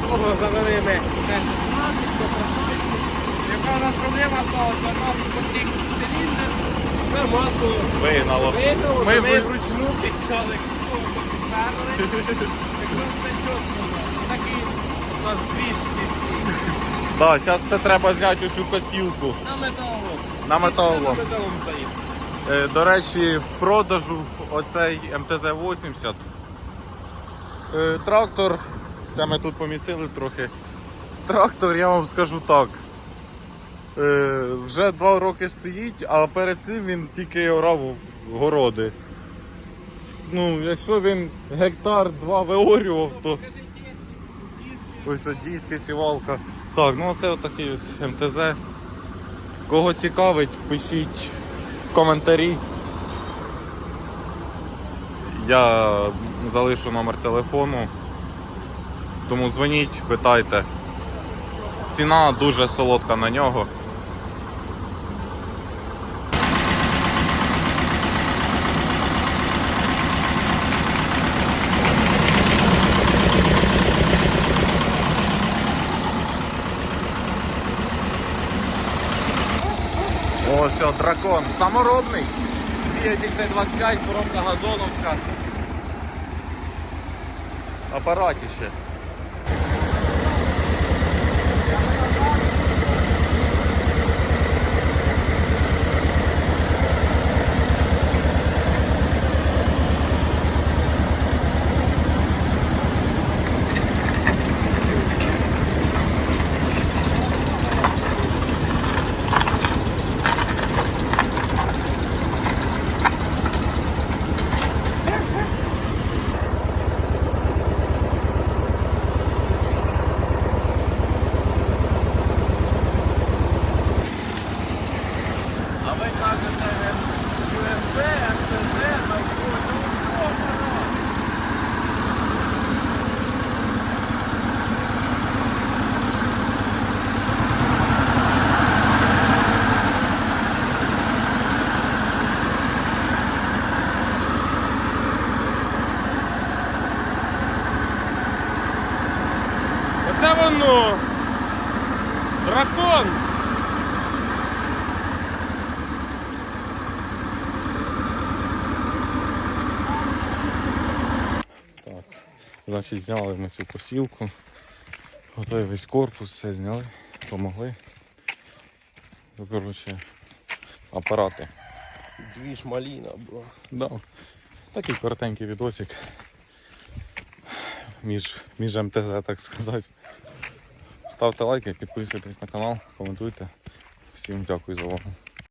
Такого завели ми Т-16. Яка у нас проблема сталася? У нас потік циліндр, це масло Вигнало. вигнало, Ми ми вручну підтяли, підперли. Якщо все чітко, такий у нас двіж сільський. Да, зараз це треба зняти оцю косілку. На металолом. На металолом. На металолом стоїть. Е, До речі, в продажу оцей МТЗ-80. Е, Трактор, це ми тут помістили трохи. Трактор, я вам скажу так. е, Вже два роки стоїть, а перед цим він тільки орав городи. Ну, якщо він гектар два виорював, то ось от дійська сівалка. Так, ну це отакий ось МТЗ. Кого цікавить, пишіть в коментарі. Я залишу номер телефону. Тому дзвоніть, питайте. Ціна дуже солодка на нього. Ось о, дракон. Саморобний. Двигатель 25 коробка газоновська. Апаратіще. А ви кажете, ЮМП, МТЗ, навколо, ну, Оце воно! Дракон! Так. Значить, зняли ми цю посілку. Готовий весь корпус, все зняли, помогли. Ну, коротше, апарати. Двіж маліна була. Да. Такий коротенький відосик. Між, між МТЗ, так сказати. Ставте лайки, підписуйтесь на канал, коментуйте. Всім дякую за увагу.